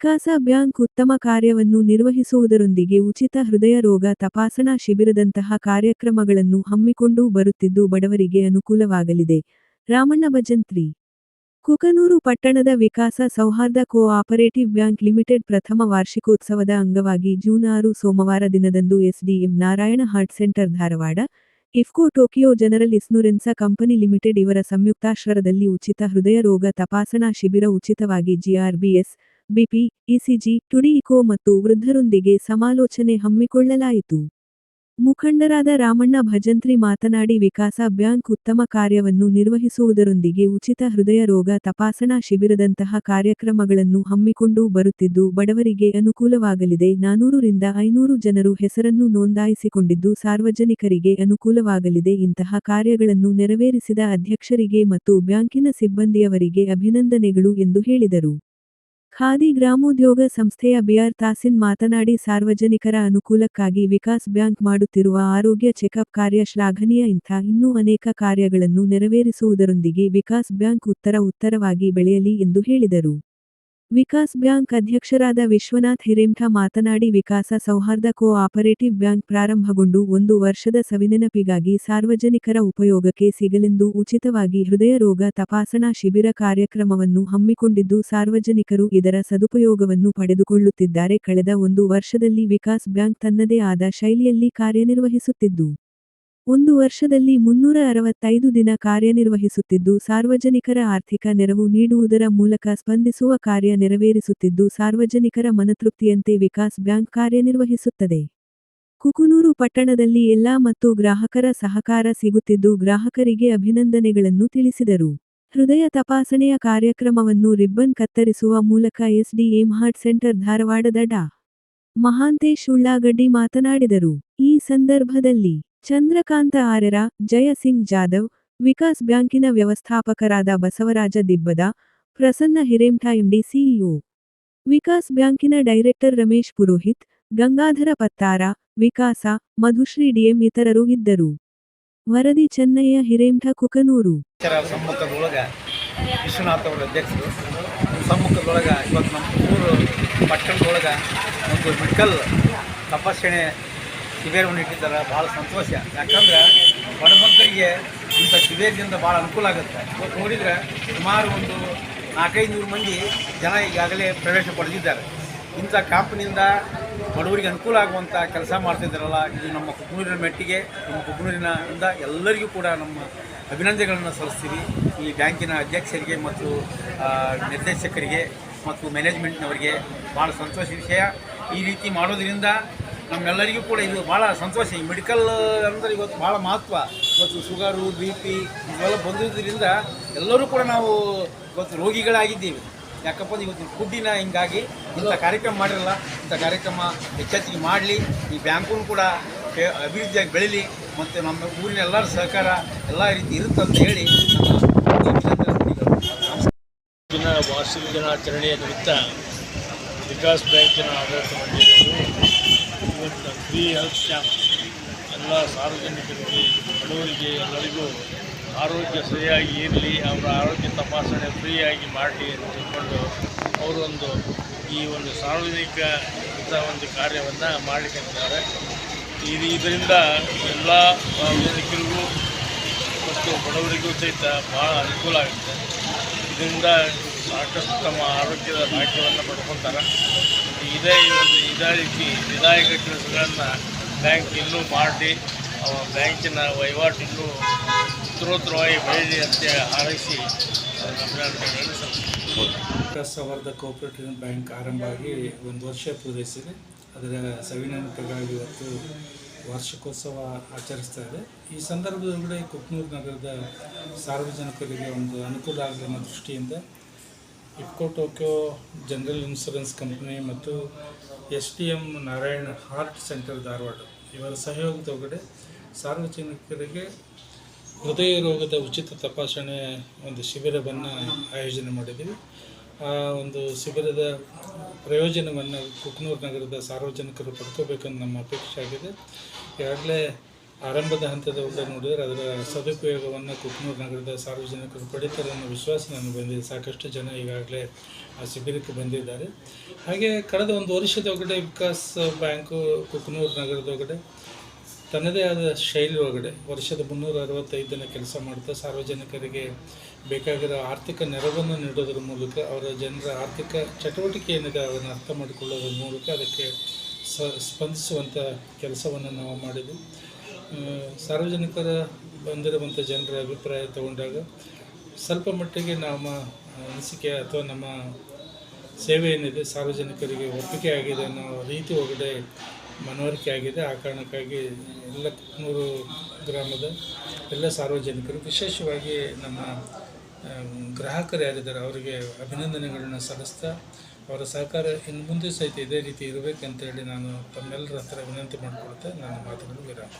ವಿಕಾಸ ಬ್ಯಾಂಕ್ ಉತ್ತಮ ಕಾರ್ಯವನ್ನು ನಿರ್ವಹಿಸುವುದರೊಂದಿಗೆ ಉಚಿತ ಹೃದಯ ರೋಗ ತಪಾಸಣಾ ಶಿಬಿರದಂತಹ ಕಾರ್ಯಕ್ರಮಗಳನ್ನು ಹಮ್ಮಿಕೊಂಡು ಬರುತ್ತಿದ್ದು ಬಡವರಿಗೆ ಅನುಕೂಲವಾಗಲಿದೆ. ರಾಮಣ್ಣ ಭಜಂತ್ರಿ. ಕುಕನೂರು ಪಟ್ಟಣದ ವಿಕಾಸ ಸೌಹಾರ್ದ ಕೋ ಆಪರೇಟಿವ್ ಬ್ಯಾಂಕ್ ಲಿಮಿಟೆಡ್ ಪ್ರಥಮ ವಾರ್ಷಿಕೋತ್ಸವದ ಅಂಗವಾಗಿ ಜೂನ್ ಆರು ಸೋಮವಾರ ದಿನದಂದು SDM Narayana heart centre Dharwad, IFFCO Tokyo general insurance company limited ಇವರ ಸಂಯುಕ್ತಾಶ್ರಯದಲ್ಲಿ ಉಚಿತ ಹೃದಯ ರೋಗ ತಪಾಸಣಾ ಶಿಬಿರ ಉಚಿತವಾಗಿ ಜಿಆರ್ಬಿಎಸ್ ಬಿಪಿ, ಇಸಿಜಿ, ಟುಡಿಇಕೋ ಮತ್ತು ವೃದ್ಧರೊಂದಿಗೆ ಸಮಾಲೋಚನೆ ಹಮ್ಮಿಕೊಳ್ಳಲಾಯಿತು. ಮುಖಂಡರಾದ ರಾಮಣ್ಣ ಭಜಂತ್ರಿ ಮಾತನಾಡಿ ವಿಕಾಸ ಬ್ಯಾಂಕ್ ಉತ್ತಮ ಕಾರ್ಯವನ್ನು ನಿರ್ವಹಿಸುವುದರೊಂದಿಗೆ ಉಚಿತ ಹೃದಯ ರೋಗ ತಪಾಸಣಾ ಶಿಬಿರದಂತಹ ಕಾರ್ಯಕ್ರಮಗಳನ್ನು ಹಮ್ಮಿಕೊಂಡು ಬರುತ್ತಿದ್ದು ಬಡವರಿಗೆ ಅನುಕೂಲವಾಗಲಿದೆ. ನಾನೂರರಿಂದ ಐನೂರು ಜನರು ಹೆಸರನ್ನು ನೋಂದಾಯಿಸಿಕೊಂಡಿದ್ದು ಸಾರ್ವಜನಿಕರಿಗೆ ಅನುಕೂಲವಾಗಲಿದೆ. ಇಂತಹ ಕಾರ್ಯಗಳನ್ನು ನೆರವೇರಿಸಿದ ಅಧ್ಯಕ್ಷರಿಗೆ ಮತ್ತು ಬ್ಯಾಂಕಿನ ಸಿಬ್ಬಂದಿಯವರಿಗೆ ಅಭಿನಂದನೆಗಳು ಎಂದು ಹೇಳಿದರು. ಖಾದಿ ಗ್ರಾಮೋದ್ಯೋಗ ಸಂಸ್ಥೆಯ ಬಿಆರ್ ತಾಸಿನ್ ಮಾತನಾಡಿ ಸಾರ್ವಜನಿಕರ ಅನುಕೂಲಕ್ಕಾಗಿ ವಿಕಾಸ್ ಬ್ಯಾಂಕ್ ಮಾಡುತ್ತಿರುವ ಆರೋಗ್ಯ ಚೆಕಪ್ ಕಾರ್ಯ ಶ್ಲಾಘನೀಯ. ಇಂಥ ಇನ್ನೂ ಅನೇಕ ಕಾರ್ಯಗಳನ್ನು ನೆರವೇರಿಸುವುದರೊಂದಿಗೆ ವಿಕಾಸ್ ಬ್ಯಾಂಕ್ ಉತ್ತರ ಉತ್ತರವಾಗಿ ಬೆಳೆಯಲಿ ಎಂದು ಹೇಳಿದರು. ವಿಕಾಸ್ ಬ್ಯಾಂಕ್ ಅಧ್ಯಕ್ಷರಾದ ವಿಶ್ವನಾಥ್ ಹಿರೇಮಠ ಮಾತನಾಡಿ, ವಿಕಾಸ ಸೌಹಾರ್ದ ಕೋ ಆಪರೇಟಿವ್ ಬ್ಯಾಂಕ್ ಪ್ರಾರಂಭಗೊಂಡು ಒಂದು ವರ್ಷದ ಸವಿನೆನಪಿಗಾಗಿ ಸಾರ್ವಜನಿಕರ ಉಪಯೋಗಕ್ಕೆ ಸಿಗಲೆಂದು ಉಚಿತವಾಗಿ ಹೃದಯ ರೋಗ ತಪಾಸಣಾ ಶಿಬಿರ ಕಾರ್ಯಕ್ರಮವನ್ನು ಹಮ್ಮಿಕೊಂಡಿದ್ದು, ಸಾರ್ವಜನಿಕರು ಇದರ ಸದುಪಯೋಗವನ್ನು ಪಡೆದುಕೊಳ್ಳುತ್ತಿದ್ದಾರೆ. ಕಳೆದ ಒಂದು ವರ್ಷದಲ್ಲಿ ವಿಕಾಸ್ ಬ್ಯಾಂಕ್ ತನ್ನದೇ ಆದ ಶೈಲಿಯಲ್ಲಿ ಕಾರ್ಯನಿರ್ವಹಿಸುತ್ತಿದ್ದು ಒಂದು ವರ್ಷದಲ್ಲಿ ಮುನ್ನೂರ ಅರವತ್ತೈದು ದಿನ ಕಾರ್ಯನಿರ್ವಹಿಸುತ್ತಿದ್ದು, ಸಾರ್ವಜನಿಕರ ಆರ್ಥಿಕ ನೆರವು ನೀಡುವುದರ ಮೂಲಕ ಸ್ಪಂದಿಸುವ ಕಾರ್ಯ ನೆರವೇರಿಸುತ್ತಿದ್ದು, ಸಾರ್ವಜನಿಕರ ಮನತೃಪ್ತಿಯಂತೆ ವಿಕಾಸ್ ಬ್ಯಾಂಕ್ ಕಾರ್ಯನಿರ್ವಹಿಸುತ್ತದೆ. ಕುಕುನೂರು ಪಟ್ಟಣದಲ್ಲಿ ಎಲ್ಲಾ ಮತ್ತು ಗ್ರಾಹಕರ ಸಹಕಾರ ಸಿಗುತ್ತಿದ್ದು, ಗ್ರಾಹಕರಿಗೆ ಅಭಿನಂದನೆಗಳನ್ನು ತಿಳಿಸಿದರು. ಹೃದಯ ತಪಾಸಣೆಯ ಕಾರ್ಯಕ್ರಮವನ್ನು ರಿಬ್ಬನ್ ಕತ್ತರಿಸುವ ಮೂಲಕ ಎಸ್ಡಿಎಂ ಹಾರ್ಟ್ ಸೆಂಟರ್ ಧಾರವಾಡದ ಡಾ. ಮಹಾಂತೇಶ್ ಉಳ್ಳಾಗಡ್ಡಿ ಮಾತನಾಡಿದರು. ಈ ಸಂದರ್ಭದಲ್ಲಿ ಚಂದ್ರಕಾಂತ ಆರ್ಯರ ಜಯ ಸಿಂಗ್ ಜಾಧವ್, ವಿಕಾಸ್ ಬ್ಯಾಂಕಿನ ವ್ಯವಸ್ಥಾಪಕರಾದ ಬಸವರಾಜ ದಿಬ್ಬದ, ಪ್ರಸನ್ನ ಹಿರೇಮಠ ಎಂಡಿ ಸಿಇಒ. ವಿಕಾಸ್ ಬ್ಯಾಂಕಿನ ಡೈರೆಕ್ಟರ್ ರಮೇಶ್ ಪುರೋಹಿತ್, ಗಂಗಾಧರ ಪತ್ತಾರ, ವಿಕಾಸ, ಮಧುಶ್ರೀ ಡಿಎಂ ಇತರರು ಇದ್ದರು. ವರದಿ ಚೆನ್ನಯ್ಯ ಹಿರೇಮಠ ಕುಕನೂರು. ವಿಶ್ವನಾಥ್ ಅವರ ಅಧ್ಯಕ್ಷರು, ಸಮ್ಮುಖದೊಳಗೆ ಇವತ್ತು ನಮ್ಮ ಊರು ಪಟ್ಟಣದೊಳಗೆ ಒಂದು ಮೆಡಿಕಲ್ ತಪಾಸಣೆ ಶಿಬಿರವನ್ನು ಇಟ್ಟಿದ್ದಾರೆ ಭಾಳ ಸಂತೋಷ. ಯಾಕಂದ್ರೆ ಬಡಬಗ್ಗರಿಗೆ ಇಂಥ ಶಿಬಿರದಿಂದ ಭಾಳ ಅನುಕೂಲ ಆಗುತ್ತೆ. ಇವತ್ತು ನೋಡಿದರೆ ಸುಮಾರು ಒಂದು ನಾಲ್ಕೈದು ನೂರು ಮಂದಿ ಜನ ಈಗಾಗಲೇ ಪ್ರವೇಶ ಪಡೆದಿದ್ದಾರೆ. ಇಂಥ ಕ್ಯಾಂಪ್ನಿಂದ ಬಡವರಿಗೆ ಅನುಕೂಲ ಆಗುವಂಥ ಕೆಲಸ ಮಾಡ್ತಿದ್ದಾರಲ್ಲ, ಇದು ನಮ್ಮ ಕುಗ್ನೂರಿನ ಮೆಟ್ಟಿಗೆ, ನಮ್ಮ ಕುಕ್ನೂರಿನ ಇಂದ ಎಲ್ಲರಿಗೂ ಕೂಡ ನಮ್ಮ ಅಭಿನಂದನೆಗಳನ್ನು ಸಲ್ಲಿಸ್ತೀವಿ. ಈ ಬ್ಯಾಂಕಿನ ಅಧ್ಯಕ್ಷರಿಗೆ ಮತ್ತು ನಿರ್ದೇಶಕರಿಗೆ ಮತ್ತು ಮ್ಯಾನೇಜ್ಮೆಂಟ್ನವರಿಗೆ ಭಾಳ ಸಂತೋಷ ವಿಷಯ. ಈ ರೀತಿ ಮಾಡೋದ್ರಿಂದ ನಮ್ಮೆಲ್ಲರಿಗೂ ಕೂಡ ಇದು ಭಾಳ ಸಂತೋಷ. ಈ ಮೆಡಿಕಲ್ ಅಂದರೆ ಇವತ್ತು ಭಾಳ ಮಹತ್ವ. ಇವತ್ತು ಶುಗರು ಬಿ ಪಿ ಇವೆಲ್ಲ ಬಂದಿದ್ದರಿಂದ ಎಲ್ಲರೂ ಕೂಡ ನಾವು ಇವತ್ತು ರೋಗಿಗಳಾಗಿದ್ದೀವಿ. ಯಾಕಪ್ಪ ಇವತ್ತು ಫುಡ್ಡಿನ ಹಿಂಗಾಗಿ ಇಂಥ ಕಾರ್ಯಕ್ರಮ ಮಾಡಿರಲ್ಲ, ಇಂಥ ಕಾರ್ಯಕ್ರಮ ಹೆಚ್ಚೆಚ್ಚಿಗೆ ಮಾಡಲಿ, ಈ ಬ್ಯಾಂಕೂ ಕೂಡ ಅಭಿವೃದ್ಧಿಯಾಗಿ ಬೆಳೀಲಿ, ಮತ್ತು ನಮ್ಮ ಊರಿನ ಎಲ್ಲರ ಸಹಕಾರ ಎಲ್ಲ ರೀತಿ ಇರುತ್ತಂತ ಹೇಳಿ ವಾರ್ಷಿಕ ದಿನಾಚರಣೆಯ ನಿಮಿತ್ತ ವಿಕಾಸ್ ಬ್ಯಾಂಕಿನ ಆಡಳಿತ ಮಂಡಳಿಯವರು ಇವತ್ತು ಫ್ರೀ ಹೆಲ್ತ್ ಕ್ಯಾಂಪ್ ಎಲ್ಲ ಸಾರ್ವಜನಿಕರಿಗೆ ಬಡವರಿಗೆ ಎಲ್ಲರಿಗೂ ಆರೋಗ್ಯ ಸರಿಯಾಗಿ ಇರಲಿ, ಅವರ ಆರೋಗ್ಯ ತಪಾಸಣೆ ಫ್ರೀಯಾಗಿ ಮಾಡಲಿ ಅಂತ ತಿಳ್ಕೊಂಡು ಅವರೊಂದು ಈ ಒಂದು ಸಾರ್ವಜನಿಕ ಇಂಥ ಒಂದು ಕಾರ್ಯವನ್ನು ಮಾಡಲಿಕ್ಕಿದ್ದಾರೆ ಇದು ಇದರಿಂದ ಎಲ್ಲ ಸಾರ್ವಜನಿಕರಿಗೂ ಮತ್ತು ಬಡವರಿಗೂ ಸಹಿತ ಭಾಳ ಅನುಕೂಲ ಆಗುತ್ತೆ. ಇದರಿಂದ ಸಾಕಷ್ಟು ತಮ್ಮ ಆರೋಗ್ಯದ ಭಾಗ್ಯವನ್ನು ಪಡ್ಕೊತಾರೆ. ಇದೇ ಒಂದು ಇದೇ ರೀತಿ ವಿಧಾಯಕ ಕೆಲಸಗಳನ್ನು ಬ್ಯಾಂಕ್ ಇನ್ನೂ ಮಾಡಿ ಬ್ಯಾಂಕಿನ ವಹಿವಾಟು ಇನ್ನೂ ಉತ್ತರೋತ್ತರವಾಗಿ ಬೆಳೀಲಿ ಅಂತ ಹಾರೈಸಿ ಅಭಿನಂದನೆಗಳನ್ನು ಕೋಪರೇಟಿವ್ ಬ್ಯಾಂಕ್ ಆರಂಭ ಆಗಿ ಒಂದು ವರ್ಷ ಪೂರೈಸಿದೆ. ಅದರ ಸವಿನೆನಪಿಗಾಗಿ ಇವತ್ತು ವಾರ್ಷಿಕೋತ್ಸವ ಆಚರಿಸ್ತಾ ಇದೆ. ಈ ಸಂದರ್ಭದೊಳಗಡೆ ಕುಕ್ನೂರು ನಗರದ ಸಾರ್ವಜನಿಕರಿಗೆ ಒಂದು ಅನುಕೂಲ ಆಗಲಿ ದೃಷ್ಟಿಯಿಂದ IFFCO Tokyo general insurance company ಮತ್ತು S T M Narayana heart centre Dharwad. ಇವರ ಸಹಯೋಗದೊಳಗಡೆ ಸಾರ್ವಜನಿಕರಿಗೆ ಹೃದಯ ರೋಗದ ಉಚಿತ ತಪಾಸಣೆ ಒಂದು ಶಿಬಿರವನ್ನು ಆಯೋಜನೆ ಮಾಡಿದ್ದೀವಿ. ಆ ಒಂದು ಶಿಬಿರದ ಪ್ರಯೋಜನವನ್ನು ಕುಕ್ನೂರು ನಗರದ ಸಾರ್ವಜನಿಕರು ಪಡ್ಕೋಬೇಕಂದು ನಮ್ಮ ಅಪೇಕ್ಷೆ ಆಗಿದೆ. ಈಗಾಗಲೇ ಆರಂಭದ ಹಂತದ ನೋಡಿದರೆ ಅದರ ಸದುಪಯೋಗವನ್ನು ಕುಕ್ನೂರು ನಗರದ ಸಾರ್ವಜನಿಕರು ಪಡಿತಾರೆ ಅನ್ನೋ ವಿಶ್ವಾಸ ನನಗೆ ಬಂದಿದೆ. ಸಾಕಷ್ಟು ಜನ ಈಗಾಗಲೇ ಆ ಶಿಬಿರಕ್ಕೆ ಬಂದಿದ್ದಾರೆ. ಹಾಗೆ ಕಳೆದ ಒಂದು ವರ್ಷದ ಒಳಗಡೆ ವಿಕಾಸ್ ಬ್ಯಾಂಕು ಕುಕ್ನೂರು ನಗರದೊಳಗಡೆ ತನ್ನದೇ ಆದ ಶೈಲಿ ಒಳಗಡೆ ವರ್ಷದ ಮುನ್ನೂರ ಅರವತ್ತೈದು ದಿನ ಕೆಲಸ ಮಾಡ್ತಾ ಸಾರ್ವಜನಿಕರಿಗೆ ಬೇಕಾಗಿರೋ ಆರ್ಥಿಕ ನೆರವನ್ನು ನೀಡೋದ್ರ ಮೂಲಕ ಅವರ ಜನರ ಆರ್ಥಿಕ ಚಟುವಟಿಕೆ ಏನಿದೆ ಅದನ್ನು ಅರ್ಥ ಮಾಡಿಕೊಳ್ಳೋದ್ರ ಮೂಲಕ ಅದಕ್ಕೆ ಸ್ಪಂದಿಸುವಂಥ ಕೆಲಸವನ್ನು ನಾವು ಮಾಡಿದ್ವಿ. ಸಾರ್ವಜನಿಕರ ಬಂದಿರುವಂಥ ಜನರ ಅಭಿಪ್ರಾಯ ತಗೊಂಡಾಗ ಸ್ವಲ್ಪ ಮಟ್ಟಿಗೆ ನಮ್ಮ ಅನಿಸಿಕೆ ಅಥವಾ ನಮ್ಮ ಸೇವೆ ಏನಿದೆ ಸಾರ್ವಜನಿಕರಿಗೆ ಒಪ್ಪಿಗೆ ಆಗಿದೆ ಅನ್ನೋ ರೀತಿ ಒಳಗಡೆ ಮನವರಿಕೆ ಆಗಿದೆ. ಆ ಕಾರಣಕ್ಕಾಗಿ ಎಲ್ಲ ನೂರು ಗ್ರಾಮದ ಎಲ್ಲ ಸಾರ್ವಜನಿಕರು, ವಿಶೇಷವಾಗಿ ನಮ್ಮ ಗ್ರಾಹಕರು ಯಾರಿದ್ದಾರೆ ಅವರಿಗೆ ಅಭಿನಂದನೆಗಳನ್ನು ಸಲ್ಲಿಸ್ತಾ ಅವರ ಸಹಕಾರ ಇನ್ನು ಮುಂದೆ ಸಹಿತ ಇದೇ ರೀತಿ ಇರಬೇಕಂತೇಳಿ ನಾನು ತಮ್ಮೆಲ್ಲರ ಹತ್ರ ವಿನಂತಿ ಮಾಡಿಕೊಳ್ತೇನೆ ನನ್ನ ಮಾತುಗಳು ವಿರಾಮ